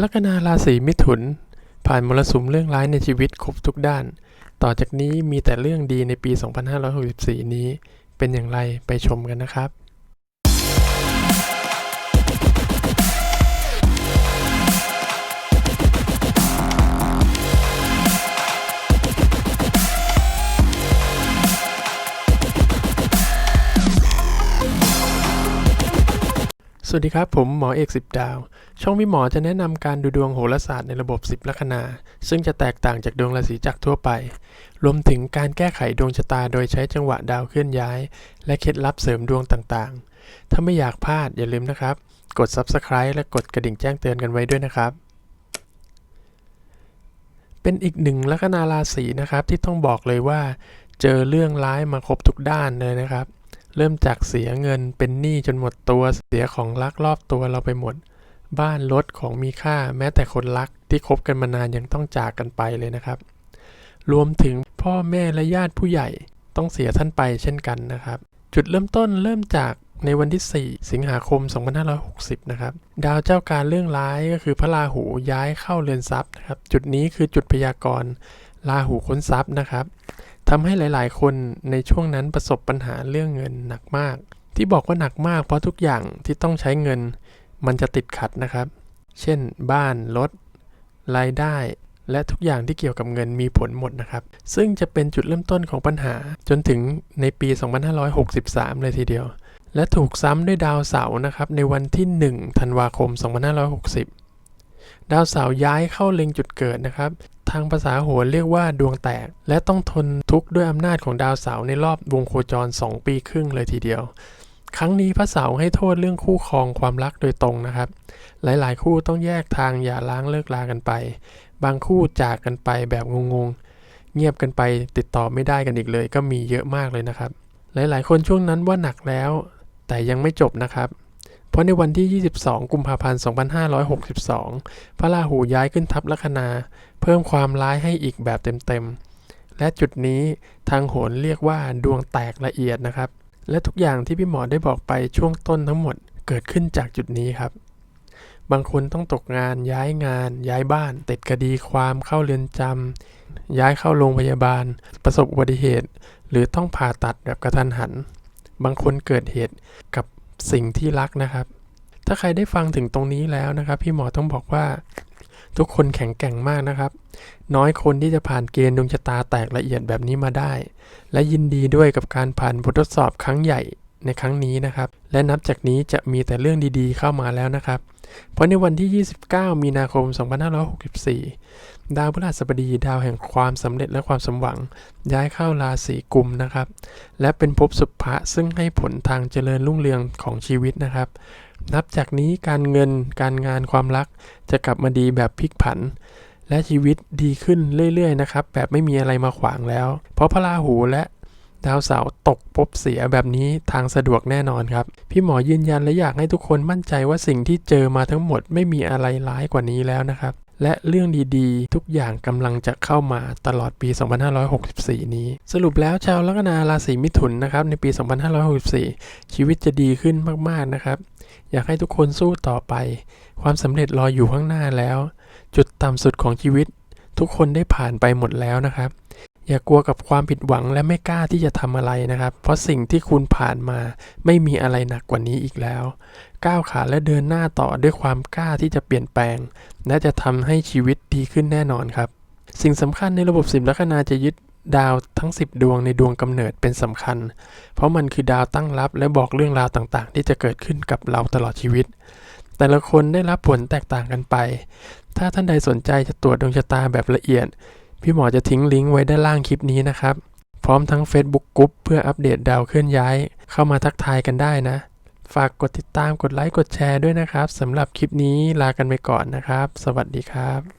ลัคนาราศีมิถุน ผ่านมรสุมเรื่องร้ายในชีวิตครบทุกด้าน ต่อจากนี้มีแต่เรื่องดีในปี 2564 นี้ เป็นอย่างไรไปชมกันนะครับ สวัสดีครับ ผมหมอเอกสิบดาว ช่องพี่หมอจะแนะนำการดูดวงโหราศาสตร์ในระบบ 10 ลัคนา ซึ่งจะแตกต่างจากดวงราศีจักรทั่วไป รวมถึงการแก้ไขดวงชะตาโดยใช้จังหวะดาวเคลื่อนย้าย และเคล็ดลับเสริมดวงต่างๆ ถ้าไม่อยากพลาดอย่าลืมนะครับ กด Subscribe และกดกระดิ่งแจ้งเตือนกันไว้ด้วยนะครับ เป็นอีกหนึ่งลัคนาราศีนะครับที่ต้องบอกเลยว่า เจอเรื่องร้ายมาครบทุกด้านเลยนะครับ เริ่มจากเสียเงินเป็นหนี้จนหมดตัวเสียของรักรอบตัวเราไปหมด บ้านรถของมีค่าแม้แต่คนรักที่คบกันมานานยังต้องจากกันไปเลยนะครับ รวมถึงพ่อแม่และญาติผู้ใหญ่ต้องเสียท่านไปเช่นกันนะครับ จุดเริ่มต้นเริ่มจากในวันที่ 4 สิงหาคม 2560 นะครับ ดาวเจ้าการเรื่องร้ายก็คือพระราหูย้ายเข้าเรือนทรัพย์นะครับ จุดนี้คือจุดพยากรณ์ราหูค้นทรัพย์นะครับ ทำให้หลายๆ คนในช่วงนั้นประสบปัญหาเรื่องเงินหนักมาก ที่บอกว่าหนักมากเพราะทุกอย่างที่ต้องใช้เงิน มันจะติดขัดนะครับ เช่น บ้าน รถ รายได้ และทุกอย่างที่เกี่ยวกับเงินมีผลหมดนะครับ ซึ่งจะเป็นจุดเริ่มต้นของปัญหาจนถึงในปี 2563 เลยทีเดียว และถูกซ้ำด้วยดาวเสาร์นะครับในวันที่ 1 ธันวาคม 2560 ดาวเสาร์ย้ายเข้าเล็งจุดเกิดนะครับ ทางภาษาโหราเรียกว่าดวงแตก และต้องทนทุกข์ด้วยอำนาจของดาวเสาร์ในรอบวงโคจร 2 ปีครึ่งเลยทีเดียว ครั้งนี้พระเสาร์ให้โทษเรื่องคู่ครองความรักโดยตรงนะครับ หลายๆ คู่ต้องแยกทางอย่าล้างเลิกลากันไป บางคู่จากกันไปแบบงงๆ เงียบกันไปติดต่อไม่ได้กันอีกเลย ก็มีเยอะมากเลยนะครับ หลายๆ คนช่วงนั้นว่าหนักแล้ว แต่ยังไม่จบนะครับ เพราะในวันที่ 22 กุมภาพันธ์ 2562 พระราหูย้ายขึ้นทับลัคนา เพิ่มความร้ายให้อีกแบบเต็มๆ และจุดนี้ทางโหรเรียกว่าดวงแตกละเอียดนะครับ และทุกอย่างที่พี่หมอได้บอกไปช่วงต้นทั้งหมดเกิดขึ้นจากจุดนี้ครับ บางคนต้องตกงานย้ายงาน ย้ายบ้าน ติดคดีความเข้าเรือนจำย้ายเข้าโรงพยาบาล ประสบอุบัติเหตุ หรือต้องผ่าตัดแบบกระทันหันบางคนเกิดเหตุกับ สิ่งที่รักนะครับ ถ้าใครได้ฟังถึงตรงนี้แล้วนะครับ พี่หมอต้องบอกว่า ทุกคนแข็งแกร่งมากนะครับ น้อยคนที่จะผ่านเกณฑ์ดวงชะตาแตกละเอียดแบบนี้มาได้ และยินดีด้วยกับการผ่านบททดสอบครั้งใหญ่ ในครั้งนี้นะครับ และนับจากนี้จะมีแต่เรื่องดีๆเข้ามาแล้วนะครับ เพราะในวันที่ 29 มีนาคม 2564 ดาวพฤหัสบดีดาวแห่งความสำเร็จและความสมหวัง ย้ายเข้าราศีกุมนะครับ และเป็นภพสุภะซึ่งให้ผลทางเจริญรุ่งเรืองของชีวิตนะครับ นับจากนี้การเงินการงานความรักจะกลับมาดีแบบพลิกผันและชีวิตดีขึ้นเรื่อยๆนะครับ แบบไม่มีอะไรมาขวางแล้ว เพราะพระราหูและ ดาวเสาร์ตกภพเสียแบบนี้ทางสะดวกแน่นอนครับ พี่หมอยืนยันและอยากให้ทุกคนมั่นใจว่าสิ่งที่เจอมาทั้งหมดไม่มีอะไรร้ายกว่านี้แล้วนะครับและเรื่องดีๆ ทุกอย่างกำลังจะเข้ามาตลอดปี 2564 นี้ สรุปแล้วชาวลัคนาราศีมิถุนนะครับในปี 2564 ชีวิตจะดีขึ้นมากๆนะครับ อยากให้ทุกคนสู้ต่อไป ความสำเร็จรออยู่ข้างหน้าแล้ว จุดต่ำสุดของชีวิต ทุกคนได้ผ่านไปหมดแล้วนะครับ อย่ากลัวกับความผิดหวังและไม่กล้าที่จะทำอะไรนะครับ เพราะสิ่งที่คุณผ่านมาไม่มีอะไรหนักกว่านี้อีกแล้ว ก้าวขาและเดินหน้าต่อด้วยความกล้าที่จะเปลี่ยนแปลง และจะทำให้ชีวิตดีขึ้นแน่นอนครับ สิ่งสำคัญในระบบสิบลัคนาจะยึดดาวทั้ง 10 ดวงในดวงกำเนิดเป็นสำคัญ เพราะมันคือดาวตั้งรับและบอกเรื่องราวต่างๆ ที่จะเกิดขึ้นกับเราตลอดชีวิต แต่ละคนได้รับผลแตกต่างกันไป ถ้าท่านใดสนใจจะตรวจดวงชะตาแบบละเอียด พี่หมอจะทิ้งลิงก์ไว้ด้านล่างคลิปนี้นะครับ พร้อมทั้ง Facebook กรุ๊ปเพื่ออัปเดตดาวเคลื่อนย้าย เข้ามาทักทายกันได้นะ ฝากกดติดตามกดไลค์กดแชร์ด้วยนะครับสำหรับคลิปนี้ลากันไปก่อนนะครับ สวัสดีครับ